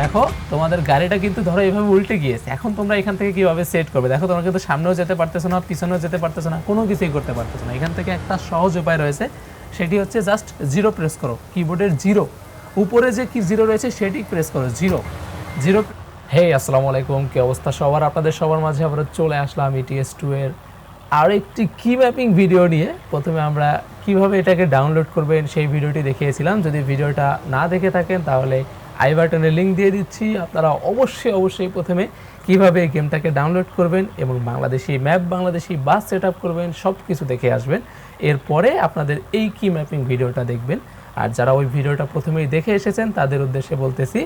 দেখো, তোমাদের গাড়িটা কিন্তু ধরো এইভাবে উল্টে গিয়েছে। এখন তোমরা এখান থেকে কীভাবে সেট করবে? দেখো, তোমরা কিন্তু সামনেও যেতে পারতেছো না, পিছনেও যেতে পারতেছো না, কোনো কিছুই করতে পারতেছো না। এখান থেকে একটা সহজ উপায় রয়েছে, সেটি হচ্ছে জাস্ট জিরো প্রেস করো কিবোর্ডের জিরো উপরে যে কি জিরো রয়েছে, সেটি প্রেস করো জিরো জিরো হে আসসালামু আলাইকুম, কি অবস্থা সবার? আপনাদের সবার মাঝে আমরা চলে আসলাম ইটিএস টু এর আর একটি কি ম্যাপিং ভিডিও নিয়ে। প্রথমে আমরা কীভাবে এটাকে ডাউনলোড করবেন সেই ভিডিওটি দেখিয়েছিলাম। যদি ভিডিওটা না দেখে থাকেন, তাহলে আই বাটনে লিঙ্ক দিয়ে দিচ্ছি। আপনারা অবশ্যই অবশ্যই প্রথমে কীভাবে এই গেমটাকে ডাউনলোড করবেন এবং Bangladeshi map Bangladeshi bus set করবেন সব কিছু দেখে আসবেন। এরপরে আপনাদের এই কি ম্যাপিং ভিডিওটা দেখবেন। আর যারা ওই ভিডিওটা প্রথমেই দেখে এসেছেন, তাদের উদ্দেশ্যে বলতেছি,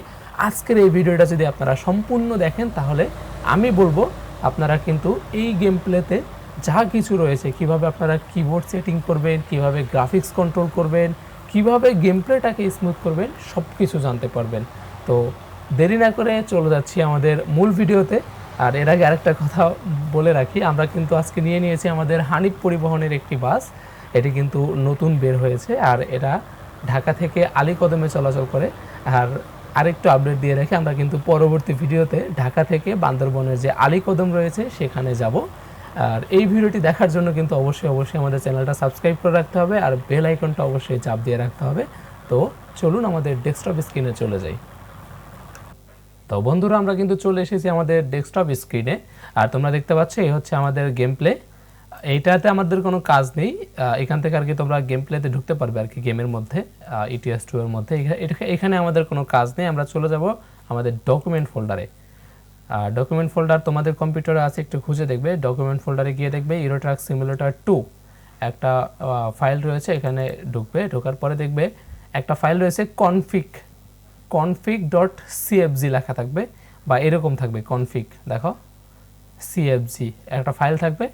আজকের এই ভিডিওটা যদি আপনারা সম্পূর্ণ দেখেন, তাহলে আমি বলব, আপনারা কিন্তু এই গেম প্লেতে যা কিছু রয়েছে, কীভাবে আপনারা কিবোর্ড সেটিং করবেন, কীভাবে গ্রাফিক্স কন্ট্রোল করবেন কীভাবে গেম প্লেটাকে স্মুথ করবেন সব কিছু জানতে পারবেন। তো দেরি না করে চলে যাচ্ছি আমাদের মূল ভিডিওতে। আর এর আগে আরেকটা কথা বলে রাখি, আমরা কিন্তু আজকে নিয়ে নিয়েছি আমাদের হানিফ পরিবহনের একটি বাস। এটি কিন্তু নতুন বের হয়েছে আর এটা ঢাকা থেকে আলীকদমে চলাচল করে। আর আরেকটু আপডেট দিয়ে রাখি, আমরা কিন্তু পরবর্তী ভিডিওতে ঢাকা থেকে বান্দরবনের যে আলীকদম রয়েছে, সেখানে যাব। আর এই ভিডিওটি দেখার জন্য কিন্তু অবশ্যই অবশ্যই আমাদের চ্যানেলটা সাবস্ক্রাইব করে রাখতে হবে আর বেল আইকনটা অবশ্যই চাপ দিয়ে রাখতে হবে। তো চলুন আমাদের ডেস্কটপ স্ক্রিনে চলে যাই। তো বন্ধুরা, আমরা কিন্তু চলে এসেছি আমাদের ডেস্কটপ স্ক্রিনে আর তোমরা দেখতে পাচ্ছ, এই হচ্ছে আমাদের গেম প্লে এইটাতে আমাদের কোনো কাজ নেই। এখান থেকে আর কি তোমরা গেম প্লেতে ঢুকতে পারবে আর কি গেমের মধ্যে ইটিএস টু এর মধ্যে। এখা- এখানে আমাদের কোনো কাজ নেই। আমরা চলে যাব আমাদের ডকুমেন্ট ফোল্ডারে ডকুমেন্ট ফোল্ডার তোমাদের কম্পিউটারে আছে, একটু খুঁজে দেখবে। ডকুমেন্ট ফোল্ডারে গিয়ে দেখবে ইউরোট্রাক সিমুলেটর টু একটা ফাইল রয়েছে, এখানে ঢুকবে। ঢোকার পরে দেখবে একটা ফাইল রয়েছে কনফিক কনফিক ডট সিএফজি লেখা থাকবে বা এরকম থাকবে কনফিক দেখো। সিএফজি একটা ফাইল থাকবে।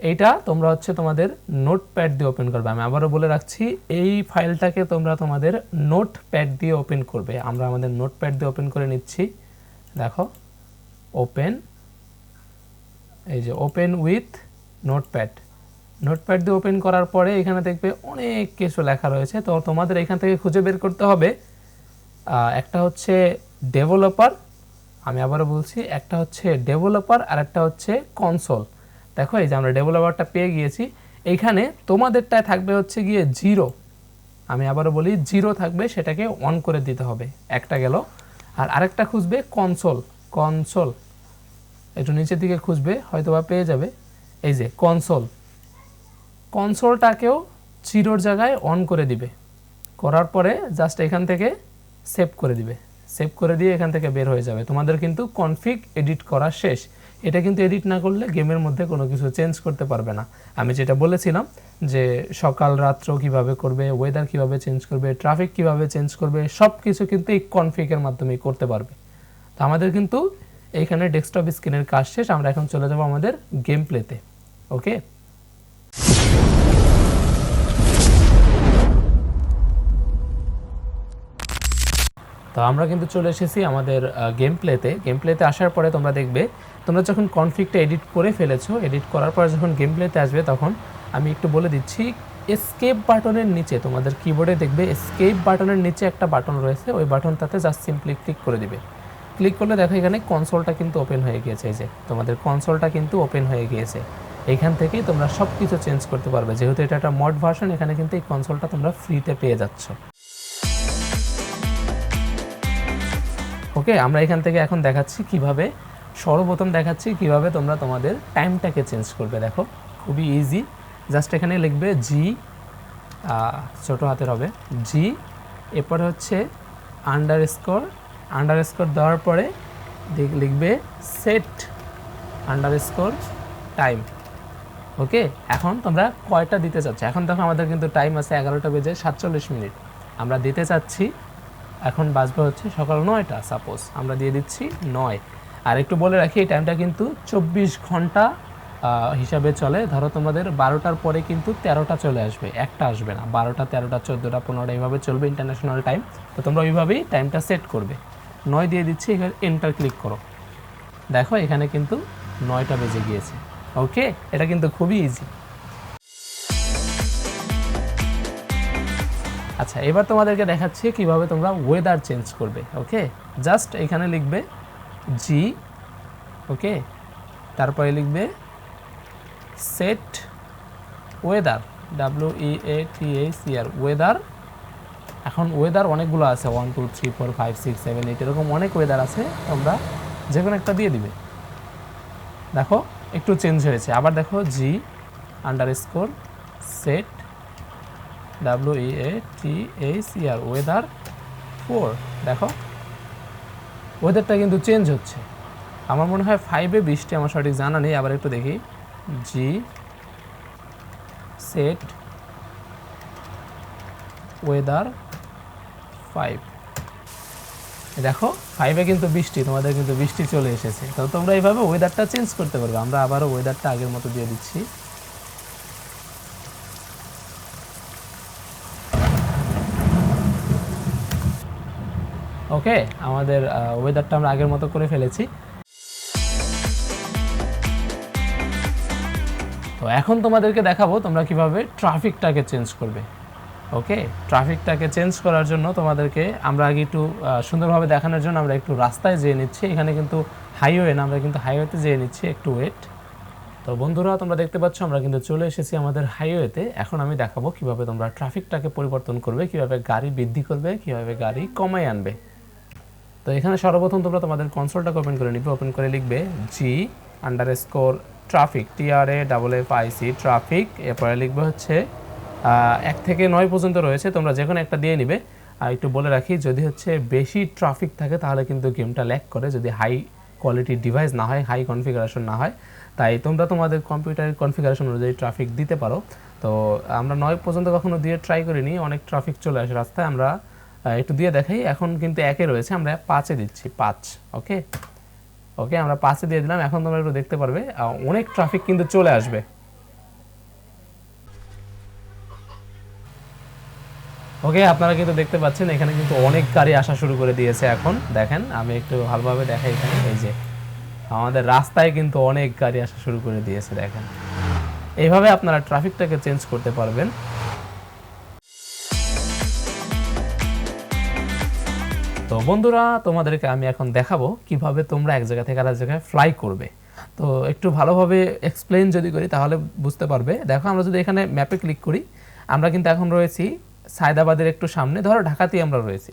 এইটা তোমরা হচ্ছে তোমাদের নোটপ্যাড দিয়ে ওপেন করবে। আমি আবারও বলে রাখছি, এই ফাইলটাকে তোমরা তোমাদের নোটপ্যাড দিয়ে ওপেন করবে। আমরা আমাদের নোটপ্যাড দিয়ে ওপেন করে নিচ্ছি। দেখো। ওপেন এই যে ওপেন উইথ নোটপ্যাড নোটপ্যাড দিয়ে ওপেন করার পরে এখানে দেখবে অনেক কিছু লেখা রয়েছে। তো তোমাদের এখান থেকে খুঁজে বের করতে হবে। একটা হচ্ছে ডেভেলপার আমি আবারও বলছি, একটা হচ্ছে ডেভেলপার আর একটা হচ্ছে কনসোল দেখো, এই যে আমরা ডেভেলপারটা পেয়ে গিয়েছি। এইখানে তোমাদেরটায় থাকবে হচ্ছে গিয়ে জিরো আমি আবারও বলি জিরো থাকবে, সেটাকে অন করে দিতে হবে। একটা গেল। আর আরেকটা খুঁজবে কনসোল কনসোল। একটু নিচের দিকে খুঁজবে হয়তো বা পেয়ে যাবে। এই যে, কনসোল। কনসোলটাকেও জিরোর জায়গায় অন করে দিবে। করার পরে জাস্ট এখান থেকে সেভ করে দিবে। সেভ করে দিয়ে এখান থেকে বের হয়ে যাবে। তোমাদের কিন্তু কনফিগ এডিট করা শেষ। এটা কিন্তু এডিট না করলে গেমের মধ্যে কোনো কিছু চেঞ্জ করতে পারবে না। আমি যেটা বলেছিলাম যে, সকাল, রাত্র কীভাবে করবে ওয়েদার কীভাবে চেঞ্জ করবে ট্রাফিক কীভাবে চেঞ্জ করবে সব কিছু কিন্তু এই কনফিগের মাধ্যমেই করতে পারবে। তো আমাদের কিন্তু এইখানে ডেস্কটপ স্ক্রিনের কাজ শেষ, আমরা এখন চলে যাব আমাদের গেম প্লেতে ওকে তো আমরা কিন্তু চলে এসেছি আমাদের গেম প্লেতে গেম প্লেতে আসার পরে তোমরা দেখবে, তোমরা যখন কনফিগটা এডিট করে ফেলেছো এডিট করার পরে যখন গেম প্লেতে আসবে, তখন আমি একটু বলে দিচ্ছি এসকেপ বাটনের নিচে, তোমাদের কিবোর্ডে দেখবে এসকেপ বাটনের নিচে একটা বাটন রয়েছে, ওই বাটনটাতে জাস্ট সিম্পলি ক্লিক করে দিবে। ক্লিক করলে দেখো এখানে কনসোলটা কিন্তু ওপেন হয়ে গিয়েছে, এই যে তোমাদের কনসোলটা কিন্তু ওপেন হয়ে গিয়েছে। এইখান থেকেই তোমরা সব কিছু চেঞ্জ করতে পারবে। যেহেতু এটা একটা মড ভার্সন এখানে কিন্তু এই কনসোলটা তোমরা ফ্রিতে পেয়ে যাচ্ছ। ওকে আমরা এখান থেকে এখন দেখাচ্ছি কীভাবে, সর্বপ্রথম দেখাচ্ছি কীভাবে তোমরা তোমাদের টাইমটাকে চেঞ্জ করবে। দেখো, খুবই ইজি জাস্ট এখানে লিখবে জি ছোটো হাতের হবে জি এরপরে হচ্ছে আন্ডার স্কোর আন্ডার স্কোর দেওয়ার পরে লিখবে set under score time okay এখন তোমরা কয়টা দিতে চাচ্ছ? এখন দেখো আমাদের কিন্তু টাইম আছে এগারোটা বেজে সাতচল্লিশ মিনিট। আমরা দিতে চাচ্ছি, এখন বাজবে হচ্ছে সকাল নয়টা সাপোজ আমরা দিয়ে দিচ্ছি নয়। আর একটু বলে রাখি, এই টাইমটা কিন্তু চব্বিশ ঘণ্টা হিসাবে চলে। ধরো তোমাদের বারোটার পরে কিন্তু তেরোটা চলে আসবে, একটা আসবে না। বারোটা, তেরোটা, চোদ্দোটা, পনেরোটা, এইভাবে চলবে ইন্টারন্যাশনাল টাইম তো তোমরা ওইভাবেই টাইমটা সেট করবে। নয় দিয়ে দিচ্ছি এখানে এন্টার ক্লিক করো। দেখো, এখানে কিন্তু নয়টা বেজে গিয়েছে। ওকে এটা কিন্তু খুবই ইজি আচ্ছা এবার তোমাদেরকে দেখাচ্ছি কীভাবে তোমরা ওয়েদার চেঞ্জ করবে। ওকে জাস্ট এখানে লিখবে জি ওকে তারপরে লিখবে set weather W E A T A C R weather এখন ওয়েদার অনেকগুলো আছে one two three four five six seven eight এরকম অনেক ওয়েদার আছে, তোমরা যে কোনো একটা দিয়ে দিবে। দেখো, একটু চেঞ্জ হয়েছে। আবার দেখো G underscore set W E A T H R weather four দেখো ওয়েদারটা কিন্তু চেঞ্জ হচ্ছে। আমার মনে হয় ফাইভে বৃষ্টি, আমার সঠিক জানা নেই, আবার একটু দেখি। জি সেট ওয়েদার ফাইভ দেখো ফাইভে কিন্তু বৃষ্টি, তোমাদের কিন্তু বৃষ্টি চলে এসেছে। তো তোমরা এইভাবে ওয়েদারটা চেঞ্জ করতে পারবে। আমরা আবারও ওয়েদারটা আগের মতো দিয়ে দিচ্ছি। ওকে আমাদের ওয়েদারটা আমরা আগের মতো করে ফেলেছি। তো এখন তোমাদেরকে দেখাবো তোমরা কীভাবে ট্রাফিকটাকে চেঞ্জ করবে। ওকে ট্রাফিকটাকে চেঞ্জ করার জন্য তোমাদেরকে আমরা আগে একটু সুন্দরভাবে দেখানোর জন্য আমরা একটু রাস্তায় যেয়ে নিচ্ছি। এখানে কিন্তু হাইওয়ে না, আমরা কিন্তু হাইওয়েতে যেয়ে নিচ্ছি একটু ওয়েট তো বন্ধুরা, তোমরা দেখতে পাচ্ছ, আমরা কিন্তু চলে এসেছি আমাদের হাইওয়েতে এখন আমি দেখাবো কীভাবে তোমরা ট্রাফিকটাকে পরিবর্তন করবে, কীভাবে গাড়ি বৃদ্ধি করবে, কীভাবে গাড়ি কমায় আনবে। তো এখানে সর্বপ্রথম তোমরা তোমাদের কনসোলটাকে ওপেন করে নিবে। ওপেন করে লিখবে G underscore traffic TRA double F IC traffic এরপরে লিখবে হচ্ছে এক থেকে নয় পর্যন্ত রয়েছে, তোমরা যে কোনো একটা দিয়ে নিবে। আর একটু বলে রাখি, যদি হচ্ছে বেশি ট্রাফিক থাকে, তাহলে কিন্তু গেমটা ল্যাক করে। যদি হাই কোয়ালিটির ডিভাইস না হয় হাই কনফিগারেশন না হয়, তাই তোমরা তোমাদের কম্পিউটারের কনফিগারেশন অনুযায়ী ট্রাফিক দিতে পারো। তো আমরা নয় পর্যন্ত কখনো দিয়ে ট্রাই করিনি, অনেক ট্রাফিক চলে আসে রাস্তায়। আমরা একটু দিয়ে দেখাই। এখন কিন্তু একে রয়েছে, আমরা পাঁচে দিচ্ছি, পাঁচ ওকে ওকে আমরা পাঁচে দিয়ে দিলাম। এখন তোমরা একটু দেখতে পারবে অনেক ট্রাফিক কিন্তু চলে আসবে। ওকে আপনারা কিন্তু দেখতে পাচ্ছেন, এখানে কিন্তু অনেক গাড়ি আসা শুরু করে দিয়েছে এখন। দেখেন, আমি একটু ভালোভাবে দেখাই এখানে। এই যে, আমাদের রাস্তায় কিন্তু অনেক গাড়ি আসা শুরু করে দিয়েছে, দেখেন। এইভাবে আপনারা ট্রাফিকটাকে চেঞ্জ করতে পারবেন। তো বন্ধুরা, তোমাদেরকে আমি এখন দেখাবো কীভাবে তোমরা এক জায়গা থেকে আরেক জায়গায় ফ্লাই করবে। তো একটু ভালোভাবে এক্সপ্লেন যদি করি, তাহলে বুঝতে পারবে। দেখো, আমরা যদি এখানে ম্যাপে ক্লিক করি, আমরা কিন্তু এখন রয়েছি সায়দাবাদের একটু সামনে, ধরো ঢাকাতেই আমরা রয়েছি।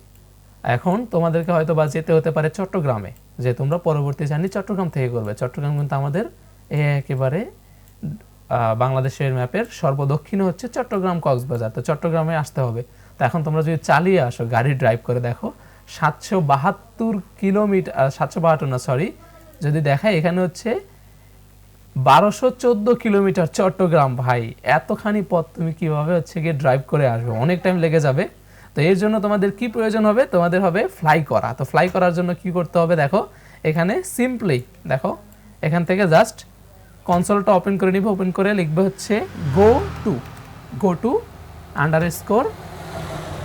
এখন তোমাদেরকে হয়তো বা যেতে হতে পারে চট্টগ্রামে, যে তোমরা পরবর্তী জার্নি চট্টগ্রাম থেকে করবে। চট্টগ্রাম কিন্তু আমাদের এ একেবারে বাংলাদেশের ম্যাপের সর্বদক্ষিণে হচ্ছে চট্টগ্রাম কক্সবাজার। তো চট্টগ্রামে আসতে হবে। তো এখন তোমরা যদি চালিয়ে আসো, গাড়ি ড্রাইভ করে দেখো, সাতশো বাহাত্তর কিলোমিটার সাতশো বাহাত্তর না সরি যদি দেখায়, এখানে হচ্ছে বারোশো চোদ্দ কিলোমিটার চট্টগ্রাম, ভাই। এতখানি পথ তুমি কীভাবে হচ্ছে গিয়ে ড্রাইভ করে আসবে? অনেক টাইম লেগে যাবে। তো এর জন্য তোমাদের কি প্রয়োজন হবে? তোমাদের হবে ফ্লাই করা। তো ফ্লাই করার জন্য কি করতে হবে? দেখো, এখানে সিম্পলি দেখো, এখান থেকে জাস্ট কনসোলটা ওপেন করে নিবে। ওপেন করে লিখবে হচ্ছে go to go to underscore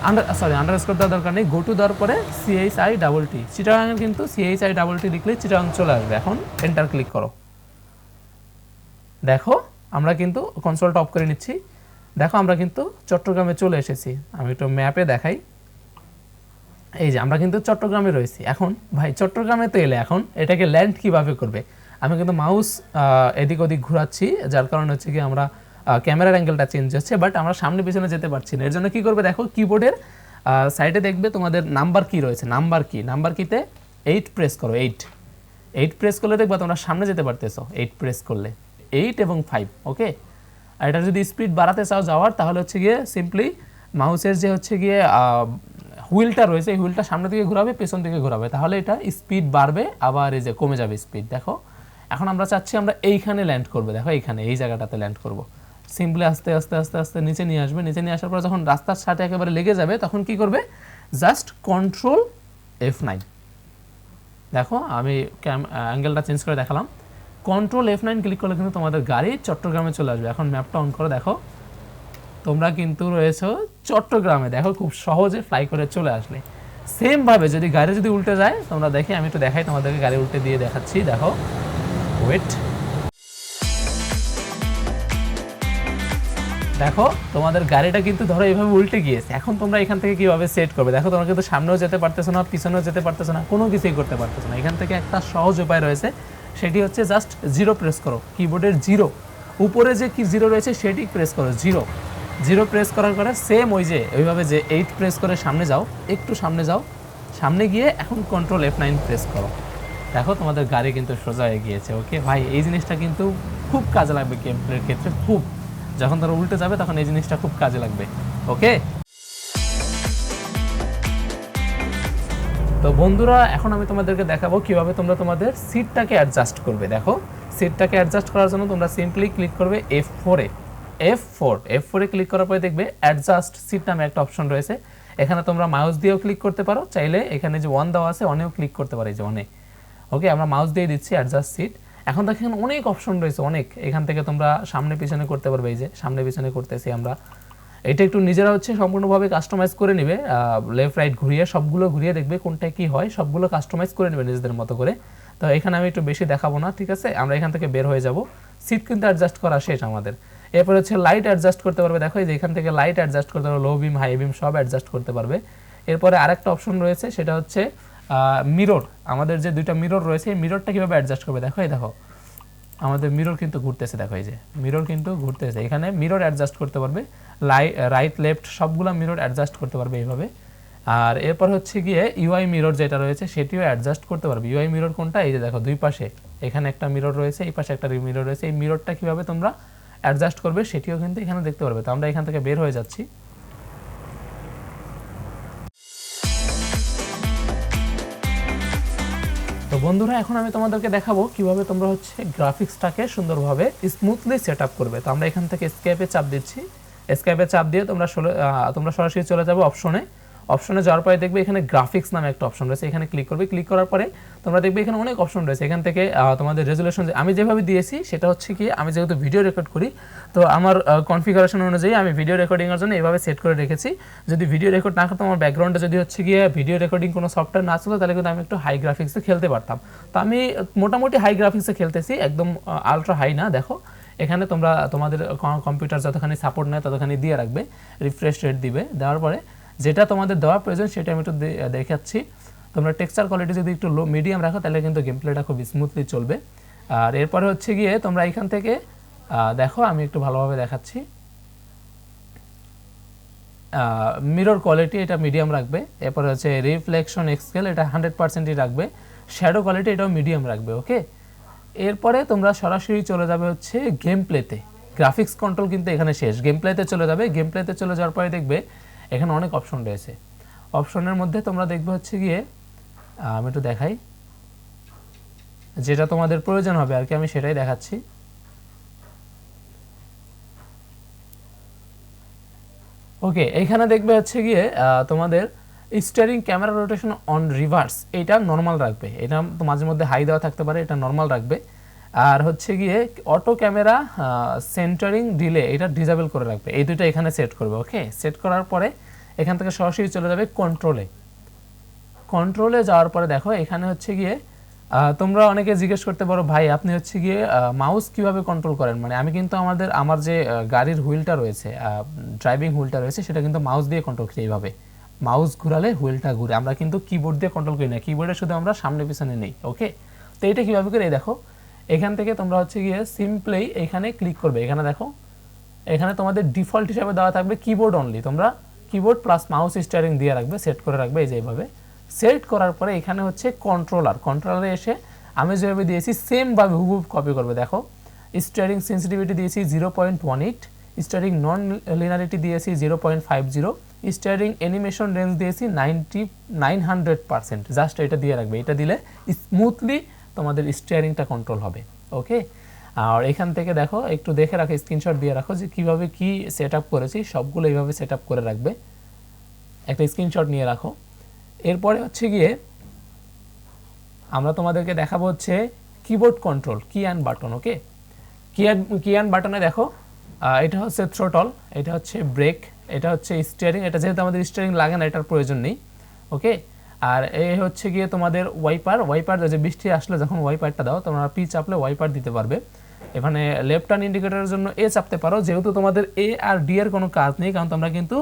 under sorry underscore দেওয়ার দরকার নেই। গো টু দেওয়ার পরে সিএইচ আই ডাবল টি চিটাগাঙের কিন্তু সিএইচ আই ডাবল টি লিখলে চিটাগাং চলে আসবে। এখন এন্টার ক্লিক করো। দেখো, আমরা কিন্তু কনসোলটা অফ করে নিচ্ছি। দেখো, আমরা কিন্তু চট্টগ্রামে চলে এসেছি। আমি একটু ম্যাপে দেখাই। এই যে, আমরা কিন্তু চট্টগ্রামে রয়েছি। এখন, ভাই, চট্টগ্রামে তো এলে এখন এটাকে ল্যান্ড কীভাবে করবে? আমি কিন্তু মাউস এদিক ওদিক ঘোরাচ্ছি, যার কারণে হচ্ছে কি আমরা ক্যামেরার অ্যাঙ্গেলটা চেঞ্জ হচ্ছে বাট আমরা সামনে পিছনে যেতে পারছি না। এর জন্য কি করবে দেখো কিবোর্ডের সাইডে দেখবে তোমাদের নাম্বার কি রয়েছে। নাম্বার কি নাম্বার কিতে এইট প্রেস করো এইট এইট প্রেস করলে দেখবা তোমরা সামনে যেতে পারতেছো এইট প্রেস করলে। এইট এবং ফাইভ, ওকে? আর এটা যদি স্পিড বাড়াতে চাও যাওয়ার, তাহলে হচ্ছে গিয়ে সিম্পলি মাউসের যে হচ্ছে গিয়ে হুইলটা রয়েছে, এই হুইলটা সামনে দিকে ঘোরাবে, পেছন দিকে ঘোরাবে। তাহলে এটা স্পিড বাড়বে, আবার এই যে কমে যাবে স্পিড, দেখো? এখন আমরা চাচ্ছি আমরা এইখানে ল্যান্ড করব, দেখো এইখানে, এই জায়গাটাতে ল্যান্ড করব। সিম্পলি আস্তে আস্তে আস্তে আস্তে নিচে নিয়ে আসবে, নিচে নিয়ে আসার পর যখন রাস্তার সাথে একেবারে লেগে যাবে, তখন কি করবে? জাস্ট কন্ট্রোল এফ নাইন দেখো, আমি অ্যাঙ্গেলটা চেঞ্জ করে দেখালাম। কন্ট্রোল এফ নাইন ক্লিক করলে কিন্তু তোমাদের গাড়ি চট্টগ্রামে চলে আসবে। এখন ম্যাপটা অন করে, দেখো। তোমরা কিন্তু রয়েছো চট্টগ্রামে। দেখো খুব সহজে ফ্লাই করে চলে আসলে। সেম ভাবে যদি গাড়ি যদি উল্টে যায়, তোমরা দেখি আমি একটু দেখাই তোমাদেরকে গাড়ি উল্টে দিয়ে দেখাচ্ছি। দেখো ওয়েট দেখো, তোমাদের গাড়িটা কিন্তু ধরো এইভাবে উল্টে গিয়েছে। এখন তোমরা এখান থেকে কীভাবে সেট করবে? দেখো, তোমরা কিন্তু সামনেও যেতে পারতেছো না, পিছনেও যেতে পারতেছো না, কোনো কিছুই করতে পারতেছো না। এখান থেকে একটা সহজ উপায় রয়েছে। সেটি হচ্ছে জাস্ট জিরো প্রেস করো। কিবোর্ডের জিরো উপরে যে কি জিরো রয়েছে, সেটি প্রেস করো জিরো জিরো প্রেস করার পরে সেম ওই যে, ওইভাবে যে এইট প্রেস করে সামনে যাও, একটু সামনে যাও, সামনে গিয়ে এখন কন্ট্রোল এফ নাইন প্রেস করো। দেখো তোমাদের গাড়ি কিন্তু সোজা হয়ে গিয়েছে ওকে ভাই, এই জিনিসটা কিন্তু খুব কাজে লাগবে গেম প্লের ক্ষেত্রে, খুব। যখন তারা উল্টে যাবে, তখন এই জিনিসটা খুব কাজে লাগবে ওকে তো বন্ধুরা, এখন আমি তোমাদেরকে দেখাবো কীভাবে তোমরা তোমাদের সিটটাকে অ্যাডজাস্ট করবে। দেখো সিটটাকে অ্যাডজাস্ট করার জন্য তোমরা সিম্পলি ক্লিক করবে এফ ফোরে এফ ফোর এফ ফোরে ক্লিক করার পরে দেখবে অ্যাডজাস্ট সিট নামে একটা অপশন রয়েছে। এখানে তোমরা মাউস দিয়েও ক্লিক করতে পারো, চাইলে এখানে যে ওয়ান দেওয়া আছে অনেও ক্লিক করতে পারো এই যে অনেক ওকে আমরা মাউস দিয়ে দিচ্ছি অ্যাডজাস্ট সিট এখন দেখেন অনেক অপশন রয়েছে, অনেক। এখান থেকে তোমরা সামনে পিছনে করতে পারবে, এই যে সামনে পিছনে করতেছি আমরা। এটা একটু নিজেরা হচ্ছে সম্পূর্ণভাবে কাস্টমাইজ করে নেবে লেফট রাইট ঘুরিয়ে সবগুলো ঘুরিয়ে দেখবে কোনটা কি হয়, সবগুলো কাস্টমাইজ করে নেবে নিজেদের মতো করে। তো এখানে আমি একটু বেশি দেখাবো না, ঠিক আছে? আমরা এখান থেকে বের হয়ে যাব। সিট কিন্তু অ্যাডজাস্ট করা শেষ আমাদের। এরপর হচ্ছে লাইট অ্যাডজাস্ট করতে পারবে। দেখো যে এখান থেকে লাইট অ্যাডজাস্ট করতে পারবে লো বিম হাই বিম সব অ্যাডজাস্ট করতে পারবে। এরপরে আরেকটা অপশন রয়েছে, সেটা হচ্ছে মিরর আমাদের যে দুইটা মিরর রয়েছে, এই মিররটা কীভাবে অ্যাডজাস্ট করবে? দেখো, এই দেখো। আমাদের মিরর কিন্তু ঘুরতেছে, দেখো এই যে মিরর কিন্তু ঘুরতেছে। এখানে মিরর অ্যাডজাস্ট করতে পারবে রাইট লেফট সবগুলো মিরর অ্যাডজাস্ট করতে পারবে এইভাবে। আর এরপর হচ্ছে গিয়ে ইউআই মিরর যেটা রয়েছে, সেটিও অ্যাডজাস্ট করতে পারবে। ইউআই মিরর কোনটা? এই যে দেখো, দুই পাশে। এখানে একটা মিরর রয়েছে, এই পাশে একটা মিরর রয়েছে। এই মিররটা কীভাবে তোমরা অ্যাডজাস্ট করবে, সেটিও কিন্তু এখানে দেখতে পারবে। তো আমরা এখান থেকে বের হয়ে যাচ্ছি। বন্ধুরা, এখন আমি তোমাদেরকে দেখাবো কীভাবে তোমরা হচ্ছে গ্রাফিক্সটাকে সুন্দরভাবে স্মুথলি সেট আপ করবে। তো আমরা এখান থেকে স্কেপে চাপ দিচ্ছি। স্কেপে চাপ দিয়ে তোমরা তোমরা সরাসরি চলে যাবে অপশনে অপশনে যাওয়ার পরে দেখবে এখানে গ্রাফিক্স নামে একটা অপশন রয়েছে। এখানে ক্লিক করবে। ক্লিক করার পরে তোমরা দেখবে এখানে অনেক অপশন রয়েছে। এখান থেকে তোমাদের রেজুলেশন আমি যেভাবে দিয়েছি সেটা হচ্ছে কি, আমি যেহেতু ভিডিও রেকর্ড করি, তো আমার কনফিগারেশন অনুযায়ী আমি ভিডিও রেকর্ডিংয়ের জন্য এভাবে সেট করে রেখেছি। যদি ভিডিও রেকর্ড না করতাম আমার ব্যাকগ্রাউন্ডে যদি হচ্ছে গিয়ে ভিডিও রেকর্ডিং কোনো সফটওয়্যার না ছিল তাহলে কিন্তু আমি একটু হাই গ্রাফিক্সে খেলতে পারতাম। তো আমি মোটামুটি হাই গ্রাফিক্সে খেলতেছি, একদম আলট্রা হাই না, দেখো। এখানে তোমরা, তোমাদের কম্পিউটার যতখানি সাপোর্ট নেয়, ততখানি দিয়ে রাখবে রিফ্রেশ রেট দিবে। দেওয়ার পরে যেটা তোমাদের দেওয়া প্রয়োজন সেটা আমি একটু দেখাচ্ছি। তোমরা টেক্সচার কোয়ালিটি যদি একটু লো মিডিয়াম রাখো, তাহলে কিন্তু গেম প্লেটা খুব স্মুথলি চলবে। আর এরপরে হচ্ছে গিয়ে তোমরা এখান থেকে দেখো, আমি একটু ভালোভাবে দেখাচ্ছি। মিরর কোয়ালিটি এটা মিডিয়াম রাখবে। এরপরে হচ্ছে রিফ্লেকশন এক্সকেল এটা হান্ড্রেড পার্সেন্টই রাখবে। শ্যাডো কোয়ালিটি এটাও মিডিয়াম রাখবে ওকে এরপরে তোমরা সরাসরি চলে যাবে হচ্ছে গেম প্লেতে গ্রাফিক্স কন্ট্রোল কিন্তু এখানে শেষ। গেম প্লেতে চলে যাবে। গেম প্লেতে চলে যাওয়ার পরে দেখবে এখানে অনেক অপশন রয়েছে। অপশনের মধ্যে তোমরা দেখবে হচ্ছে গিয়ে আমি একটু দেখাই। যেটা তোমাদের প্রয়োজন হবে আর কি, আমি সেটাই দেখাচ্ছি। ওকে এইখানে দেখবে হচ্ছে গিয়ে তোমাদের steering camera rotation on reverse এটা নর্মাল রাখবে। এটা মাঝে মধ্যে হাই দেওয়া থাকতে পারে, এটা নর্মাল রাখবে। আর হচ্ছে গিয়ে অটো ক্যামেরা সেন্টারিং ডিলে এটা ডিজেবল করে রাখবে। এই দুটো এখানে সেট করবে ওকে সেট করার পরে এখান থেকে সরাসরি চলে যাবে কন্ট্রোলে কন্ট্রোলে যাওয়ার পরে দেখো, এখানে হচ্ছে গিয়ে তোমরা অনেকে জিজ্ঞেস করতে পারো, ভাই, আপনি হচ্ছে গিয়ে মাউস কীভাবে কন্ট্রোল করেন? মানে আমি কিন্তু আমাদের, আমার যে গাড়ির হুইলটা রয়েছে ড্রাইভিং হুইলটা রয়েছে, সেটা কিন্তু মাউস দিয়ে কন্ট্রোল করি এইভাবে। মাউস ঘুরালে হুইলটা ঘুরে, আমরা কিন্তু কিবোর্ড দিয়ে কন্ট্রোল করি না কিবোর্ডে শুধু আমরা সামনে পিছনে নেই ওকে তো এটা কীভাবে করে? দেখো এখান থেকে তোমরা হচ্ছে গিয়ে সিম্পলি এখানে ক্লিক করবে। এখানে দেখো, এখানে তোমাদের ডিফল্ট হিসাবে দেওয়া থাকবে কিবোর্ড অনলি তোমরা কিবোর্ড প্লাস মাউস স্টিয়ারিং দিয়ে রাখবে সেট করে রাখবে, এই যে এইভাবে। সেট করার পরে এখানে হচ্ছে কন্ট্রোলার কন্ট্রোলারে এসে আমি যেভাবে দিয়েছি সেমভাবে হুবহুব কপি করবে। দেখো স্টিয়ারিং সেন্সিটিভিটি দিয়েছি zero point one eight steering non linearity দিয়েছি zero point five zero steering animation range দিয়েছি ninety nine hundred percent just এটা দিয়ে রাখবে। এটা দিলে স্মুথলি তোমাদের স্টিয়ারিংটা কন্ট্রোল হবে ওকে আর এখান থেকে দেখো, একটু দেখে রাখো স্ক্রিনশট দিয়ে রাখো যে কীভাবে কি সেট আপ করেছি, সবগুলো এইভাবে সেট আপ করে রাখবে। একটা স্ক্রিনশট নিয়ে রাখো। এরপরে হচ্ছে গিয়ে আমরা তোমাদেরকে দেখাবো হচ্ছে keyboard control key and button okay কি কি অ্যান্ড বাটনে দেখো এটা হচ্ছে থ্রোটল এটা হচ্ছে ব্রেক এটা হচ্ছে স্টিয়ারিং এটা যেহেতু আমাদের স্টিয়ারিং লাগে না, এটার প্রয়োজন নেই ওকে আর এই হচ্ছে গিয়ে তোমাদের ওয়াইপার ওয়াইপার যে বৃষ্টি আসলে, যখন ওয়াইপারটা দাও, তোমরা পি চাপলে ওয়াইপার দিতে পারবে। এখানে লেফট টার্ন ইন্ডিকেটরের জন্য এ চাপতে পারো, যেহেতু তোমাদের এ আর ডি এর কোনো কাজ নেই, কারণ তোমরা কিন্তু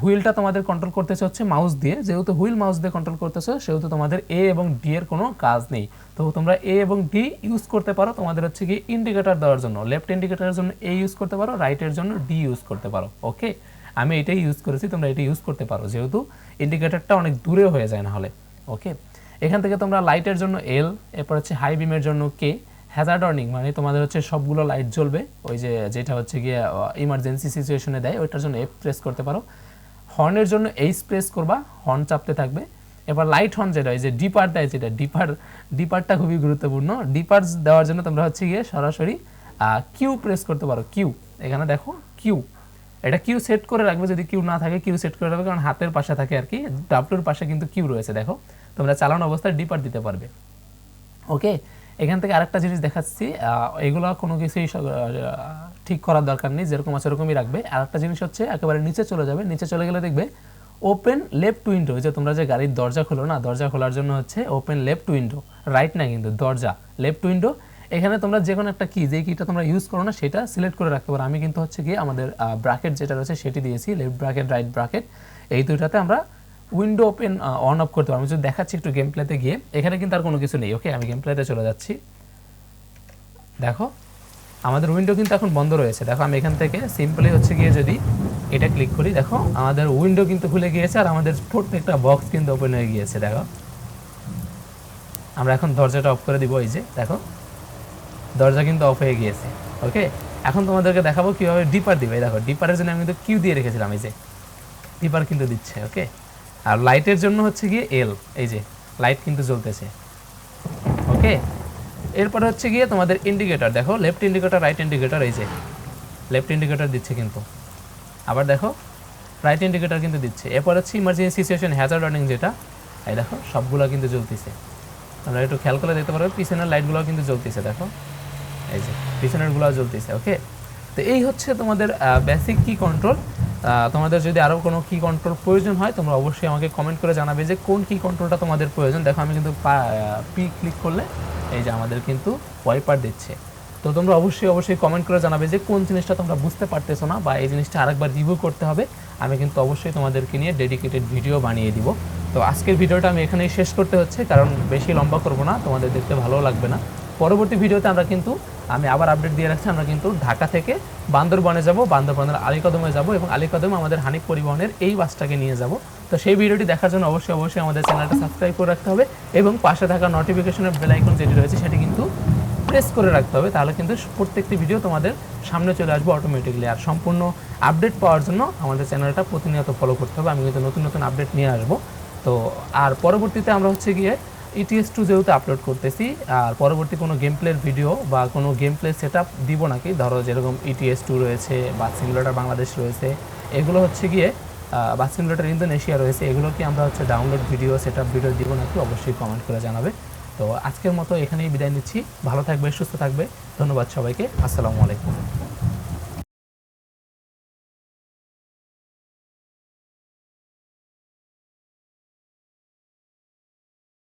হুইলটা তোমাদের কন্ট্রোল করতেছে হচ্ছে মাউস দিয়ে। যেহেতু হুইল মাউস দিয়ে কন্ট্রোল করতেছো সেহেতু তোমাদের এ এবং ডি এর কোনো কাজ নেই। তো তোমরা এ এবং ডি ইউজ করতে পারো, তোমাদের হচ্ছে কি ইন্ডিকেটর দেওয়ার জন্য। লেফট ইন্ডিকেটরের জন্য এ ইউজ করতে পারো রাইটের জন্য ডি ইউজ করতে পারো ওকে আমি এটাই ইউজ করেছি, তোমরা এটা ইউজ করতে পারো। যেহেতু ইন্ডিকেটারটা অনেক দূরে হয়ে যায় না হলে ওকে এখান থেকে তোমরা লাইটের জন্য এল এরপর হচ্ছে হাই বিমের জন্য কে হ্যাজার্ড অর্নিং মানে তোমাদের হচ্ছে সবগুলো লাইট জ্বলবে, ওই যে যেটা হচ্ছে গিয়ে ইমার্জেন্সি সিচুয়েশনে দেয়, ওইটার জন্য এফ প্রেস করতে পারো। হর্নের জন্য এইচ প্রেস করবা হর্ন চাপতে থাকবে। এবার লাইট হর্ন যেটা ওই যে ডিপার দেয় যেটা ডিপার ডিপারটা খুবই গুরুত্বপূর্ণ। ডিপার দেওয়ার জন্য তোমরা হচ্ছে গিয়ে সরাসরি কিউ প্রেস করতে পারো কিউ এখানে দেখো কিউ এটা কিউ সেট করে রাখবে যদি কিউ না থাকে কিউ সেট করে রাখবে কারণ হাতের পাশে থাকে আর কি। ডাবলুর পাশে কিন্তু কিউ রয়েছে, দেখো। তোমরা চালানো অবস্থায় ডিপার দিতে পারবে। ওকে এখান থেকে আরেকটা জিনিস দেখাচ্ছি এগুলো কোনো কিছুই ঠিক করার দরকার নেই, যেরকম আছে ওরকমই রাখবে। আরেকটা জিনিস হচ্ছে, একেবারে নিচে চলে যাবে। নিচে চলে গেলে দেখবে ওপেন লেফট উইন্ডো যে তোমরা যে গাড়ির দরজা খোলো না, দরজা খোলার জন্য হচ্ছে ওপেন লেফট উইন্ডো রাইট না কিন্তু দরজা লেফট উইন্ডো এখানে তোমরা যে কোনো একটা কি যে কিটা তোমরা ইউজ করো না, সেটা সিলেক্ট করে রাখতে পারো। আমি কিন্তু হচ্ছে গিয়ে আমাদের ব্র্যাকেট যেটা রয়েছে, সেটি দিয়েছি লেফট ব্র্যাকেট রাইট ব্র্যাকেট এই দুইটাতে আমরা উইন্ডো ওপেন অন অফ করতে পারব। আমি যদি দেখাচ্ছি একটু গেম প্লেতে গিয়ে, এখানে কিন্তু আর কোনো কিছু নেই ওকে আমি গেম প্লেতে চলে যাচ্ছি। দেখো, আমাদের উইন্ডো কিন্তু এখন বন্ধ রয়েছে। দেখো, আমি এখান থেকে সিম্পলি হচ্ছে গিয়ে যদি এটা ক্লিক করি, দেখো, আমাদের উইন্ডো কিন্তু খুলে গিয়েছে আর আমাদের প্রত্যেকটা বক্স কিন্তু ওপেন হয়ে গিয়েছে। দেখো, আমরা এখন দরজাটা অফ করে দিব, এই যে, দেখো। দরজা কিন্তু অফ হয়ে গিয়েছে ওকে এখন তোমাদেরকে দেখাবো কীভাবে ডিপার দিবে। দেখো ডিপারের জন্য আমি কিন্তু কিউ দিয়ে রেখেছিলাম, এই যে। ডিপার কিন্তু দিচ্ছে ওকে আর লাইটের জন্য হচ্ছে গিয়ে এল এই যে লাইট কিন্তু জ্বলতেছে ওকে এরপরে হচ্ছে গিয়ে তোমাদের ইন্ডিকেটর দেখো লেফট ইন্ডিকেটর রাইট ইন্ডিকেটর এই যে। লেফট ইন্ডিকেটর দিচ্ছে কিন্তু। আবার দেখো রাইট ইন্ডিকেটর কিন্তু দিচ্ছে। এরপর হচ্ছে ইমার্জেন্সি সিচুয়েশন হ্যাজার ওয়ার্নিং যেটা, এই দেখো, সবগুলো কিন্তু জ্বলতেছে। তোমরা একটু খেয়াল করে দেখতে পারো, পিছনের লাইটগুলো কিন্তু জ্বলতেছে, দেখো। এই যে পিছনেরগুলো জ্বলতেছে ওকে তো এই হচ্ছে তোমাদের বেসিক কি কন্ট্রোল তোমাদের যদি আরও কোনো কি কন্ট্রোল প্রয়োজন হয়, তোমরা অবশ্যই আমাকে কমেন্ট করে জানাবে যে কোন কি কন্ট্রোলটা তোমাদের প্রয়োজন। দেখো, আমি কিন্তু পি ক্লিক করলে এই যে আমাদের কিন্তু ওয়াইপার দিচ্ছে। তো তোমরা অবশ্যই অবশ্যই কমেন্ট করে জানাবে যে কোন জিনিসটা তোমরা বুঝতে পারতেছো না বা এই জিনিসটা আরেকবার রিভিউ করতে হবে। আমি কিন্তু অবশ্যই তোমাদেরকে নিয়ে ডেডিকেটেড ভিডিও বানিয়ে দিব। তো আজকের ভিডিওটা আমি এখানেই শেষ করতে হচ্ছে, কারণ বেশি লম্বা করব না, তোমাদের দেখতে ভালো লাগবে না। পরবর্তী ভিডিওতে আমরা কিন্তু, আমি আবার আপডেট দিয়ে রাখছি, আমরা কিন্তু ঢাকা থেকে বান্দরবনে যাব, বান্দরবনের আলীকদমে যাব এবং আলীকদমে আমাদের হানিফ পরিবহনের এই বাসটাকে নিয়ে যাব। তো সেই ভিডিওটি দেখার জন্য অবশ্যই অবশ্যই আমাদের চ্যানেলটা সাবস্ক্রাইব করে রাখতে হবে এবং পাশে থাকা নোটিফিকেশনের বেল আইকন যেটি রয়েছে সেটি কিন্তু প্রেস করে রাখতে হবে। তাহলে কিন্তু প্রত্যেকটি ভিডিও তোমাদের সামনে চলে আসবে অটোমেটিকলি আর সম্পূর্ণ আপডেট পাওয়ার জন্য আমাদের চ্যানেলটা প্রতিনিয়ত ফলো করতে হবে। আমি কিন্তু নতুন নতুন আপডেট নিয়ে আসব। তো আর পরবর্তীতে আমরা হচ্ছে গিয়ে ইটিএস টু যেহেতু আপলোড করতেছি, আর পরবর্তী কোনো গেম প্লের ভিডিও বা কোনো গেম প্লে সেট আপ দিব নাকি ধরো যেরকম ইটিএস টু রয়েছে, বা সিমুলেটার বাংলাদেশ রয়েছে, এগুলো হচ্ছে গিয়ে বা সিমুলেটার ইন্দোনেশিয়া রয়েছে, এগুলো কি আমরা হচ্ছে download video set up video দিব নাকি অবশ্যই কমেন্ট করে জানাবে। তো আজকের মতো এখানেই বিদায় নিচ্ছি। ভালো থাকবে, সুস্থ থাকবে। ধন্যবাদ সবাইকে। আসসালামু আলাইকুম।